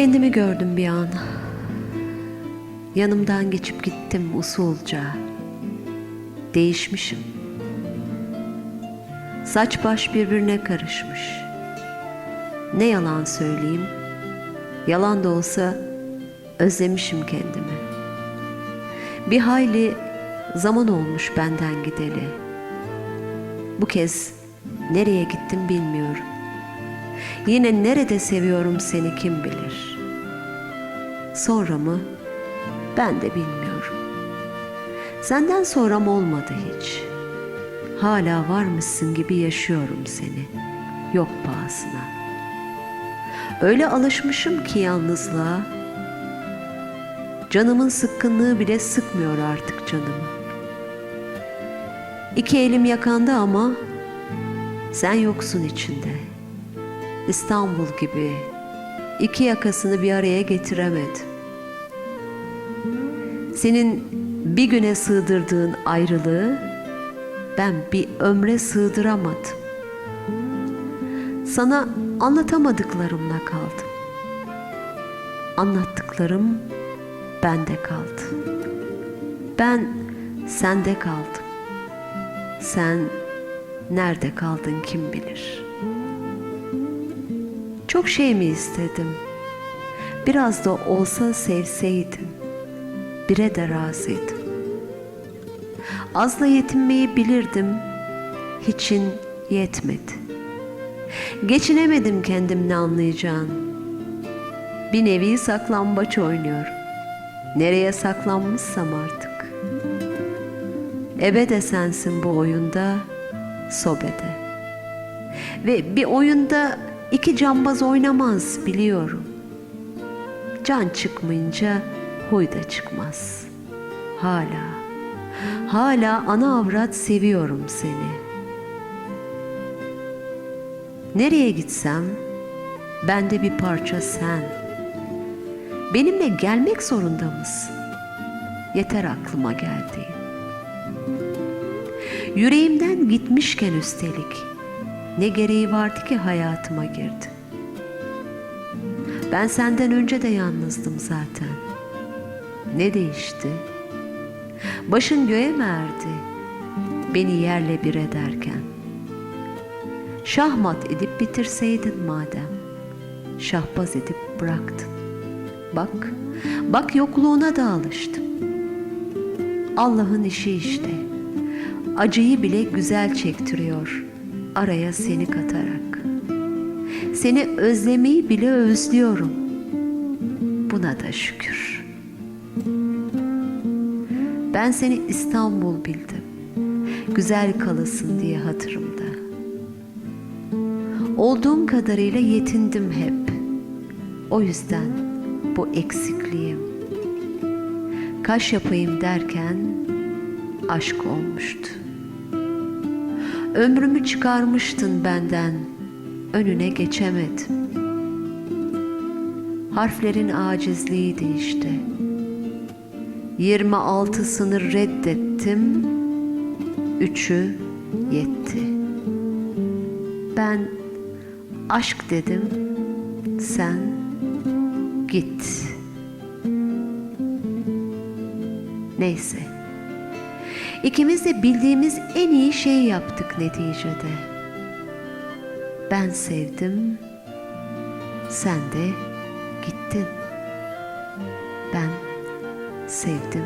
Kendimi gördüm bir an. Yanımdan geçip gittim usulca. Değişmişim. Saç baş birbirine karışmış. Ne yalan söyleyeyim. Yalan da olsa özlemişim kendimi. Bir hayli zaman olmuş benden gideli. Bu kez nereye gittim bilmiyorum. Yine nerede seviyorum seni kim bilir. Sonra mı? Ben de bilmiyorum. Senden sonram olmadı hiç. Hala varmışsın gibi yaşıyorum seni. Yok pahasına. Öyle alışmışım ki yalnızlığa. Canımın sıkkınlığı bile sıkmıyor artık canımı. İki elim yakanda ama sen yoksun içinde. İstanbul gibi iki yakasını bir araya getiremedim. Senin bir güne sığdırdığın ayrılığı ben bir ömre sığdıramadım. Sana anlatamadıklarımla kaldım. Anlattıklarım bende kaldı. Ben sende kaldım. Sen nerede kaldın kim bilir. Çok şey mi istedim? Biraz da olsa sevseydim. Bire de razıydım. Azla yetinmeyi bilirdim. Hiçin yetmedi. Geçinemedim kendimle anlayacağın. Bir nevi saklambaç oynuyorum. Nereye saklanmışsam artık. Ebe de sensin bu oyunda, sobede. Ve bir oyunda iki cambaz oynamaz biliyorum. Can çıkmayınca huy da çıkmaz. Hala, hala ana avrat seviyorum seni. Nereye gitsem bende bir parça sen. Benimle gelmek zorunda mısın? Yeter aklıma geldiğin. Yüreğimden gitmişken üstelik ne gereği vardı ki hayatıma girdi. Ben senden önce de yalnızdım zaten. Ne değişti? Başın göğe mi erdi? Beni yerle bir ederken. Şahmat edip bitirseydin madem. Şahbaz edip bıraktın. Bak, bak yokluğuna da alıştım. Allah'ın işi işte. Acıyı bile güzel çektiriyor araya seni katarak. Seni özlemeyi bile özlüyorum. Buna da şükür. Ben seni İstanbul bildim. Güzel kalasın diye hatırımda. Olduğum kadarıyla yetindim hep. O yüzden bu eksikliğim. Kaş yapayım derken aşk olmuştu. Ömrümü çıkarmıştın benden, önüne geçemedim. Harflerin acizliğiydi işte. 26 sınır reddettim, üçü yetti. Ben aşk dedim, sen git. Neyse. İkimiz de bildiğimiz en iyi şeyi yaptık neticede. Ben sevdim, sen de gittin. Ben sevdim,